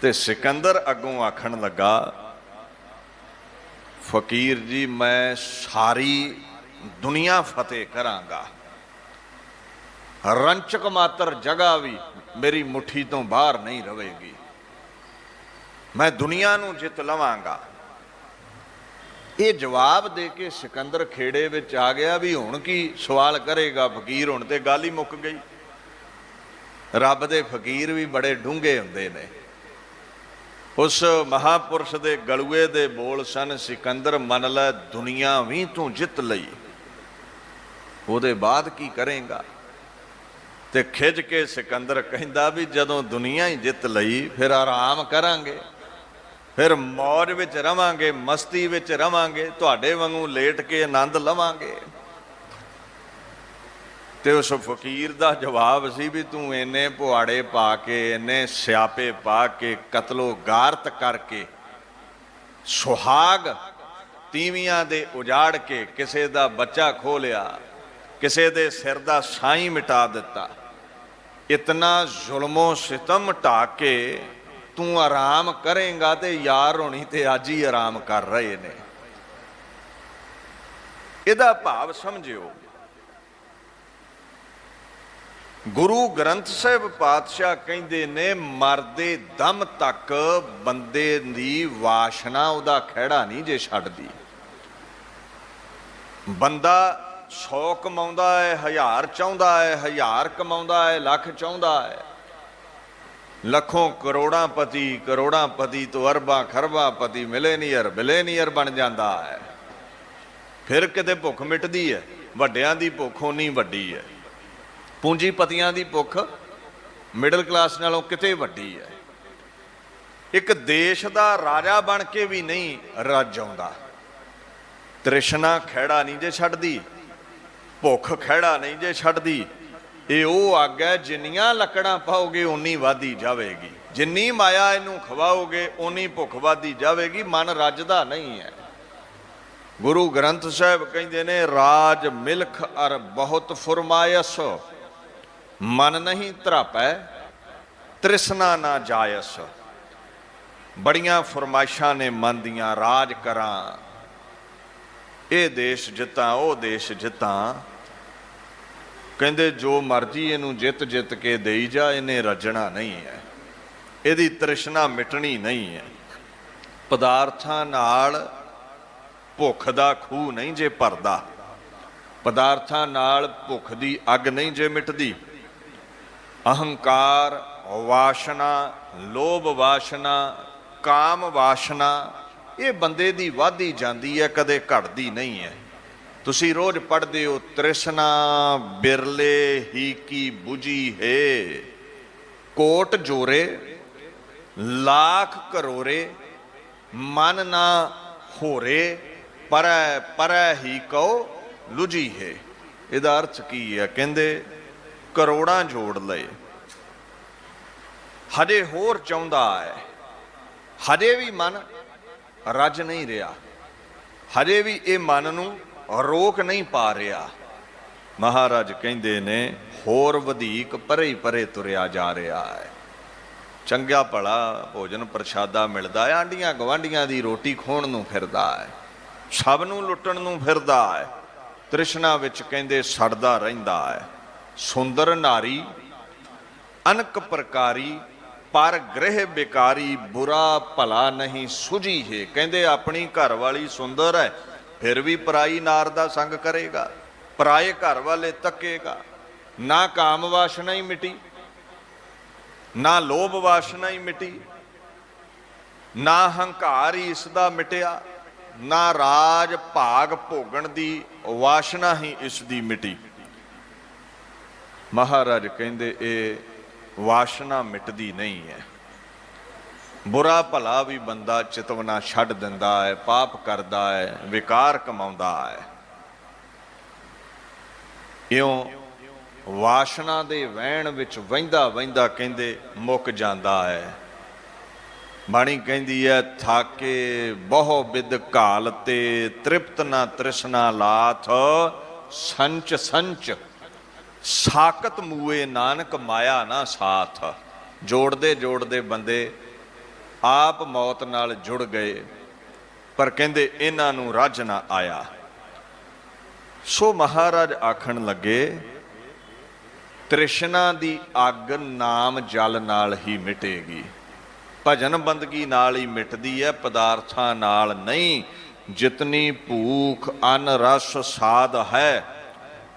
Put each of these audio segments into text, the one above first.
ਤੇ ਸਿਕੰਦਰ ਅੱਗੋਂ ਆਖਣ ਲੱਗਾ, ਫਕੀਰ ਜੀ, ਮੈਂ ਸਾਰੀ ਦੁਨੀਆ ਫਤਿਹ ਕਰਾਂਗਾ। ਰੰਚਕ ਮਾਤਰ ਜਗ੍ਹਾ ਵੀ ਮੇਰੀ ਮੁਠੀ ਤੋਂ ਬਾਹਰ ਨਹੀਂ ਰਹੇਗੀ। ਮੈਂ ਦੁਨੀਆ ਨੂੰ ਜਿੱਤ ਲਵਾਂਗਾ। ਇਹ ਜਵਾਬ ਦੇ ਕੇ ਸਿਕੰਦਰ ਖੇੜੇ ਵਿੱਚ ਆ ਗਿਆ ਵੀ ਹੁਣ ਕੀ ਸਵਾਲ ਕਰੇਗਾ? ਫਕੀਰ ਹੁਣ ਤੇ ਗੱਲ ਹੀ ਮੁੱਕ ਗਈ। ਰੱਬ ਦੇ ਫਕੀਰ ਵੀ ਬੜੇ ਡੂੰਘੇ ਹੁੰਦੇ ਨੇ। ਉਸ ਮਹਾਪੁਰਸ਼ ਦੇ ਗਲੂਏ ਦੇ ਬੋਲ ਸਨ, ਸਿਕੰਦਰ ਮੰਨ ਲੈ ਦੁਨੀਆ ਵੀ ਤੂੰ ਜਿੱਤ ਲਈ। ਉਹਦੇ ਬਾਅਦ ਕੀ ਕਰੇਗਾ? ਤੇ ਖਿੱਚ ਕੇ ਸਿਕੰਦਰ ਕਹਿੰਦਾ ਵੀ ਜਦੋਂ ਦੁਨੀਆ ਹੀ ਜਿੱਤ ਲਈ, ਫਿਰ ਆਰਾਮ ਕਰਾਂਗੇ। ਫਿਰ ਮੌਜ ਵਿੱਚ ਰਵਾਂਗੇ, ਮਸਤੀ ਵਿੱਚ ਰਵਾਂਗੇ, ਤੁਹਾਡੇ ਵਾਂਗੂ ਲੇਟ ਕੇ ਆਨੰਦ ਲਵਾਂਗੇ। ਤੇ ਉਸ ਫਕੀਰ ਦਾ ਜਵਾਬ ਸੀ ਵੀ ਤੂੰ ਇੰਨੇ ਪੁਆੜੇ ਪਾ ਕੇ, ਇੰਨੇ ਸਿਆਪੇ ਪਾ ਕੇ, ਕਤਲੋ ਗਾਰਤ ਕਰਕੇ ਸੁਹਾਗ ਤੀਵੀਆਂ ਦੇ ਉਜਾੜ ਕੇ ਕਿਸੇ ਦਾ ਬੱਚਾ ਖੋ ਲਿਆ ਕਿਸੇ ਦੇ ਸਿਰ ਦਾ ਸਾਈ ਮਿਟਾ ਦਿੱਤਾ। ਇਤਨਾ ਜ਼ੁਲਮੋ ਸਿਤਮ ਢਾ ਕੇ ਤੂੰ ਆਰਾਮ ਕਰੇਗਾ ਤੇ ਯਾਰ ਹੋਣੀ ਤੇ ਅੱਜ ਹੀ ਆਰਾਮ ਕਰ ਰਹੇ ਨੇ। ਇਹਦਾ ਭਾਵ ਸਮਝਿਓ ਗੁਰੂ ਗ੍ਰੰਥ ਸਾਹਿਬ ਪਾਤਸ਼ਾਹ ਕਹਿੰਦੇ ਨੇ, ਮਰਦੇ ਦਮ ਤੱਕ ਬੰਦੇ ਦੀ ਵਾਸ਼ਨਾ, ਉਹਦਾ ਖਿਹੜਾ ਨਹੀਂ ਜੇ ਛੱਡਦੀ। ਬੰਦਾ 100 ਕਮਾਉਂਦਾ ਹੈ, ਹਜ਼ਾਰ ਚਾਹੁੰਦਾ ਹੈ, ਹਜ਼ਾਰ ਕਮਾਉਂਦਾ ਹੈ, ਲੱਖ ਚਾਹੁੰਦਾ ਹੈ। ਲੱਖੋਂ ਕਰੋੜਾਂ ਪਤੀ ਕਰੋੜਾਂ ਪਤੀ ਤੋਂ ਅਰਬਾਂ ਖਰਬਾਂ ਪਤੀ ਮਿਲੇਨੀਅਰ, ਬਿਲੇਨੀਅਰ ਬਣ ਜਾਂਦਾ ਹੈ। ਫਿਰ ਕਿਤੇ ਭੁੱਖ ਮਿਟਦੀ ਹੈ, ਵੱਡਿਆਂ ਦੀ ਭੁੱਖ ਉਨੀ ਵੱਡੀ ਹੈ। ਪੂੰਜੀਪਤੀਆਂ ਦੀ ਭੁੱਖ ਮਿਡਲ ਕਲਾਸ ਨਾਲੋਂ ਕਿਤੇ ਵੱਡੀ ਹੈ। ਇੱਕ ਦੇਸ਼ ਦਾ ਰਾਜਾ ਬਣ ਕੇ ਵੀ ਨਹੀਂ ਰੱਜ ਆਉਂਦਾ। ਤ੍ਰਿਸ਼ਨਾ ਖਹਿੜਾ ਨਹੀਂ ਜੇ ਛੱਡਦੀ, ਭੁੱਖ ਖਹਿੜਾ ਨਹੀਂ ਜੇ ਛੱਡਦੀ। ਇਹ ਉਹ ਅੱਗ ਹੈ ਜਿੰਨੀਆਂ ਲੱਕੜਾਂ ਪਾਓਗੇ ਉਨੀ ਵਾਦੀ ਜਾਵੇਗੀ। ਜਿੰਨੀ ਮਾਇਆ ਇਹਨੂੰ ਖਵਾਓਗੇ ਓਨੀ ਭੁੱਖ ਵਾਦੀ ਜਾਵੇਗੀ, ਮਨ ਰੱਜਦਾ ਨਹੀਂ ਹੈ। ਗੁਰੂ ਗ੍ਰੰਥ ਸਾਹਿਬ ਕਹਿੰਦੇ ਨੇ, ਰਾਜ ਮਿਲਖ ਅਰ ਬਹੁਤ ਫਰਮਾਇਸ। ਮਨ ਨਹੀਂ ਧਰਾਪੈ, ਤ੍ਰਿਸ਼ਨਾ ਨਾ ਜਾਇਸ। ਬੜੀਆਂ ਫਰਮਾਇਸ਼ਾਂ ਨੇ ਮਨ ਦੀਆਂ ਰਾਜ ਕਰਾਂ। ਇਹ ਦੇਸ਼ ਜਿੱਤਾਂ, ਉਹ ਦੇਸ਼ ਜਿੱਤਾਂ। ਕਹਿੰਦੇ, ਜੋ ਮਰਜ਼ੀ ਇਹਨੂੰ ਜਿੱਤ ਜਿੱਤ ਕੇ ਦੇਈ ਜਾ, ਇਹਨੇ ਰੱਜਣਾ ਨਹੀਂ ਹੈ। ਇਹਦੀ ਤ੍ਰਿਸ਼ਨਾ ਮਿਟਣੀ ਨਹੀਂ ਹੈ। ਪਦਾਰਥਾਂ ਨਾਲ ਭੁੱਖ ਦਾ ਖੂਹ ਨਹੀਂ ਜੇ ਭਰਦਾ। ਪਦਾਰਥਾਂ ਨਾਲ ਭੁੱਖ ਦੀ ਅੱਗ ਨਹੀਂ ਜੇ ਮਿਟਦੀ। ਅਹੰਕਾਰ, ਵਾਸ਼ਨਾ, ਲੋਭ ਵਾਸ਼ਨਾ, ਕਾਮ ਵਾਸ਼ਨਾ, ਇਹ ਬੰਦੇ ਦੀ ਵਾਧੀ ਜਾਂਦੀ ਹੈ, ਕਦੇ ਘਟਦੀ ਨਹੀਂ ਹੈ। ਤੁਸੀਂ ਰੋਜ਼ ਪੜ੍ਹਦੇ ਹੋ, ਤ੍ਰਿਸ਼ਨਾ, ਬਿਰਲੇ ਹੀ ਕੀ 부ਜੀ ਹੈ। ਕੋਟ ਜੋਰੇ, ਲੱਖ ਕਰੋਰੇ, ਮਨ ਨਾ ਹੋਰੇ, ਪਰੈ ਪਰੈ ਹੀ ਕਉ ਲੁਜੀ ਹੈ। ਇਹਦਾ ਅਰਥ ਕੀ ਹੈ? ਕਹਿੰਦੇ ਕਰੋੜਾਂ ਜੋੜ ਲਏ। ਹਜੇ ਹੋਰ ਚਾਹੁੰਦਾ ਹੈ। ਹਜੇ ਵੀ ਮਨ ਰੱਜ ਨਹੀਂ ਰਿਹਾ। ਹਜੇ ਵੀ ਇਹ ਮਨ ਨੂੰ ਰੋਕ ਨਹੀਂ ਪਾ ਰਿਹਾ। ਮਹਾਰਾਜ ਕਹਿੰਦੇ ਨੇ, ਹੋਰ ਵਧੀਕ ਪਰੇ ਪਰੇ ਤੁਰਿਆ ਜਾ ਰਿਹਾ ਹੈ। ਚੰਗਾ ਭਲਾ ਭੋਜਨ ਪ੍ਰਸ਼ਾਦਾ ਮਿਲਦਾ ਹੈ ਆਂਡੀਆਂ ਗਵਾਂਡੀਆਂ ਦੀ ਰੋਟੀ ਖੋਣ ਨੂੰ ਫਿਰਦਾ ਹੈ। ਸਭ ਨੂੰ ਲੁੱਟਣ ਨੂੰ ਫਿਰਦਾ ਹੈ। ਤ੍ਰਿਸ਼ਨਾ ਵਿੱਚ ਕਹਿੰਦੇ, ਸੜਦਾ ਰਹਿੰਦਾ ਹੈ। ਸੁੰਦਰ ਨਾਰੀ, ਅਨਕ ਪ੍ਰਕਾਰੀ, ਪਰ ਗ੍ਰਹਿ ਬਿਕਾਰੀ, ਬੁਰਾ ਭਲਾ ਨਹੀਂ ਸੁਝੀ ਹੈ। ਕਹਿੰਦੇ, ਆਪਣੀ ਘਰ ਵਾਲੀ ਸੁੰਦਰ ਹੈ, ਫਿਰ ਵੀ ਪਰਾਈ ਨਾਰ ਦਾ ਸੰਗ ਕਰੇਗਾ। ਪਰਾਏ ਘਰ ਵਾਲੇ ਤੱਕੇਗਾ। ਨਾ ਕਾਮ ਵਾਸ਼ਨਾ ਹੀ ਮਿਟੀ, ਨਾ ਲੋਭ ਵਾਸ਼ਨਾ ਹੀ ਮਿਟੀ, ਨਾ ਹੰਕਾਰ ਹੀ ਇਸ ਦਾ ਮਿਟਿਆ, ਨਾ ਰਾਜ ਭਾਗ ਭੋਗਣ ਦੀ ਵਾਸ਼ਨਾ ਹੀ ਇਸ ਦੀ ਮਿਟੀ। ਮਹਾਰਾਜ ਕਹਿੰਦੇ, ਇਹ ਵਾਸ਼ਨਾ ਮਿਟਦੀ ਨਹੀਂ ਹੈ। ਬੁਰਾ ਭਲਾ ਵੀ ਬੰਦਾ ਚਿਤਵਨਾ ਛੱਡ ਦਿੰਦਾ ਹੈ, ਪਾਪ ਕਰਦਾ ਹੈ, ਵਿਕਾਰ ਕਮਾਉਂਦਾ ਹੈ। ਇਉਂ ਵਾਸ਼ਨਾ ਦੇ ਵਹਿਣ ਵਿੱਚ ਵਹਿੰਦਾ ਵਹਿੰਦਾ ਕਹਿੰਦੇ, ਮੁੱਕ ਜਾਂਦਾ ਹੈ। ਬਾਣੀ ਕਹਿੰਦੀ ਹੈ, ਥਾਕੇ ਬਹੁ ਬਿਦ ਘਾਲ ਤੇ ਤ੍ਰਿਪਤ ਨਾ ਤ੍ਰਿਸ਼ਨਾ ਲਾਥ ਸੰਚ ਸੰਚ। ਸਾਕਤ ਮੂਏ ਨਾਨਕ ਮਾਇਆ ਨਾ ਸਾਥ। ਜੋੜਦੇ ਜੋੜਦੇ ਬੰਦੇ ਆਪ ਮੌਤ ਨਾਲ ਜੁੜ ਗਏ, ਪਰ ਕਹਿੰਦੇ ਇਹਨਾਂ ਨੂੰ ਰੱਜ ਨਾ ਆਇਆ। ਸੋ ਮਹਾਰਾਜ ਆਖਣ ਲੱਗੇ, ਤ੍ਰਿਸ਼ਨਾ ਦੀ ਅੱਗ ਨਾਮ ਜਲ ਨਾਲ ਹੀ ਮਿਟੇਗੀ। ਭਜਨ ਬੰਦਗੀ ਨਾਲ ਹੀ ਮਿਟਦੀ ਹੈ ਪਦਾਰਥਾਂ ਨਾਲ ਨਹੀਂ, ਜਿਤਨੀ ਭੂਖ ਅਨ ਰਸ ਸਾਧ ਹੈ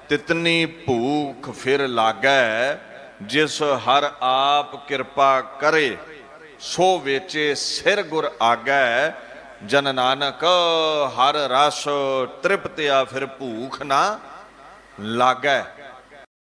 ਤਿਤਨੀ ਭੂਖ ਫਿਰ ਲਾਗੈ, ਜਿਸ ਹਰ ਆਪ ਕਿਰਪਾ ਕਰੇ, ਸੋ ਵੇਚੇ ਸਿਰ ਗੁਰ ਆਗੈ। ਜਨ ਨਾਨਕ, ਹਰ ਰਸ ਤ੍ਰਿਪਤਿਆ ਫਿਰ ਭੂਖ ਨਾ ਲਾਗੈ।